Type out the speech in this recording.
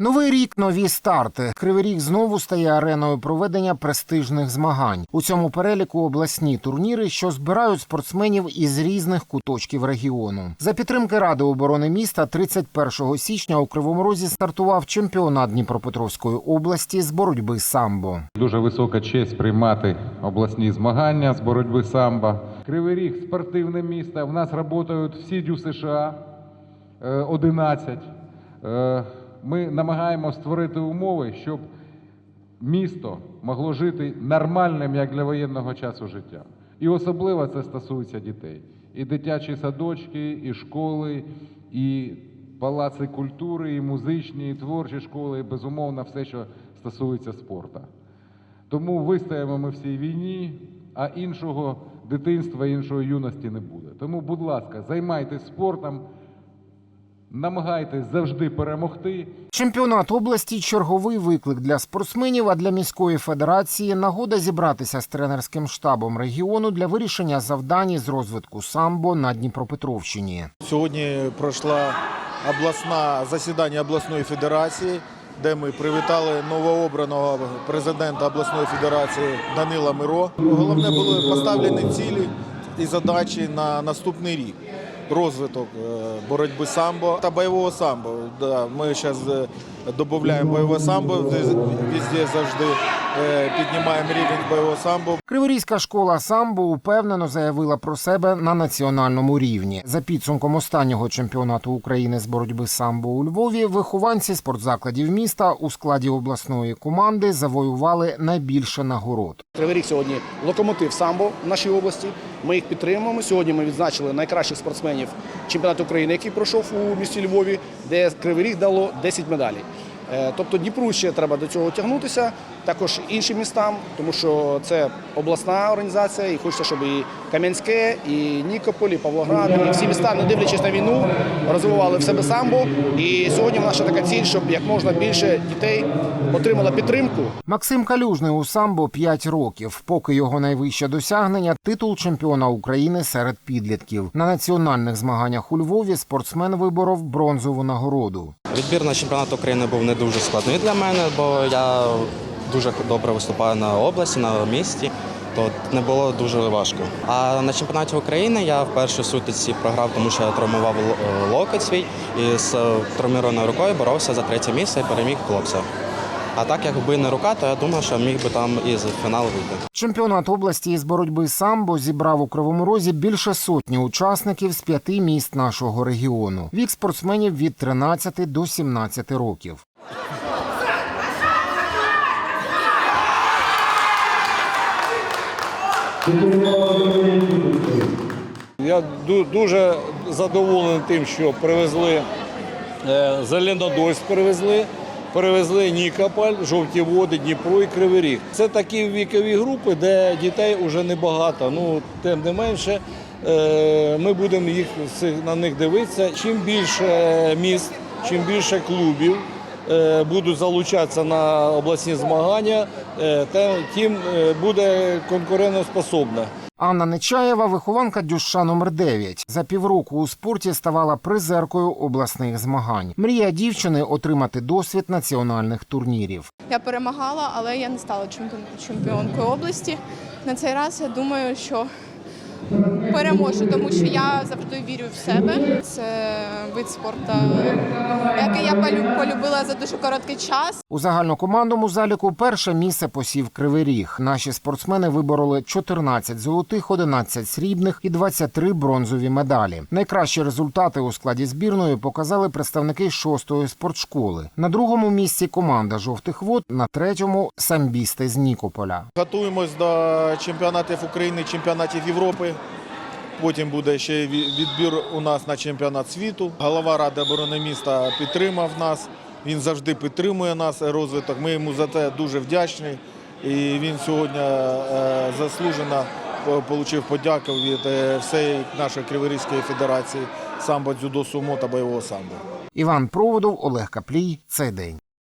Новий рік нові старти. Кривий ріг знову стає ареною проведення престижних змагань. У цьому переліку обласні турніри, що збирають спортсменів із різних куточків регіону. За підтримки Ради оборони міста 31 січня у Кривому Розі стартував чемпіонат Дніпропетровської області з боротьби самбо. Дуже висока честь приймати обласні змагання з боротьби самбо. Кривий Ріг спортивне місто. В нас працюють всі дю США е, 11. Ми намагаємося створити умови, щоб місто могло жити нормальним, як для воєнного часу життя. І особливо це стосується дітей. І дитячі садочки, і школи, і палаци культури, і музичні, і творчі школи, і безумовно все, що стосується спорту. Тому вистоїмо ми в цій війні, а іншого дитинства, іншої юності не буде. Тому, будь ласка, займайтесь спортом, намагайтесь завжди перемогти. Чемпіонат області черговий виклик для спортсменів, а для міської федерації нагода зібратися з тренерським штабом регіону для вирішення завдань з розвитку самбо на Дніпропетровщині. Сьогодні пройшла обласна засідання обласної федерації, де ми привітали новообраного президента обласної федерації Данила Миро. Головне були поставлені цілі і задачі на наступний рік. Розвиток е, боротьби самбо та бойового самбо. Да, ми зараз додаємо бойове самбо, везде завжди е, піднімаємо рівень бойового самбо. Криворізька школа самбо упевнено заявила про себе на національному рівні. За підсумком останнього чемпіонату України з боротьби самбо у Львові, вихованці спортзакладів міста у складі обласної команди завоювали найбільше нагород. Кривий Ріг сьогодні локомотив самбо в нашій області. Ми їх підтримуємо. Сьогодні ми відзначили найкращих спортсменів чемпіонату України, який пройшов у місті Львові, де Кривий Ріг дало 10 медалей. Е, Тобто Дніпру ще треба до цього тягнутися, також іншим містам, тому що це обласна організація, і хочеться, щоб і Кам'янське, і Нікополь, і Павлоград, і всі міста, не дивлячись на війну, розвивали в себе самбо. І сьогодні наша така ціль, щоб як можна більше дітей отримало підтримку Максим Калюжний у самбо 5 років. Поки його найвище досягнення титул чемпіона України серед підлітків. На національних змаганнях у Львові спортсмен виборов бронзову нагороду. Відбір на чемпіонат України був не дуже складний для мене, бо я дуже добре виступаю на області, на місті, то не було дуже важко. А на чемпіонаті України я в першій сутиці програв, тому що я травмував локоть свій і з травмірованою рукою боровся за третє місце і переміг хлопця. А так якби не рука, то я думав, що міг би там і з фіналу вийти. Чемпіонат області із боротьби самбо зібрав у Кривому Розі більше сотні учасників з п'яти міст нашого регіону. Вік спортсменів від 13 до 17 років. Я дуже задоволений тим, що привезли е, Зеленодольськ привезли, привезли Нікополь, Жовті Води, Дніпро і Кривий Ріг. Це такі вікові групи, де дітей вже небагато. Ну, тим не менше, е, ми будемо їх на них дивитися. Чим більше міст, чим більше клубів е, будуть залучатися на обласні змагання, е, тим буде конкурентоспособна. Анна Нечаєва, вихованка дюша номер 9 За півроку у спорті ставала призеркою обласних змагань. Мрія дівчини отримати досвід національних турнірів. Я перемагала, але я не стала чемпіон- чемпіонкою області. На цей раз я думаю, що переможу, тому що я завжди вірю в себе. Це вид спорту, який я полю- полюбила за дуже короткий час. У загальнокомандному заліку перше місце посів Кривий Ріг. Наші спортсмени вибороли 14 золотих, 11 срібних і 23 бронзові медалі. Найкращі результати у складі збірної показали представники шостої спортшколи. На другому місці команда жовтих вод, на третьому самбісти з Нікополя. Готуємось до чемпіонатів України, чемпіонатів Європи. Потім буде ще відбір у нас на чемпіонат світу. Голова Ради оборони міста підтримав нас. Він завжди підтримує нас розвиток. Ми йому за це дуже вдячні. І він сьогодні е, заслужено отримав подяку від е, всієї нашої Криворізької федерації самбо, дзюдо, сумо та бойового самбо. Іван Проводов, Олег Каплій. Цей день.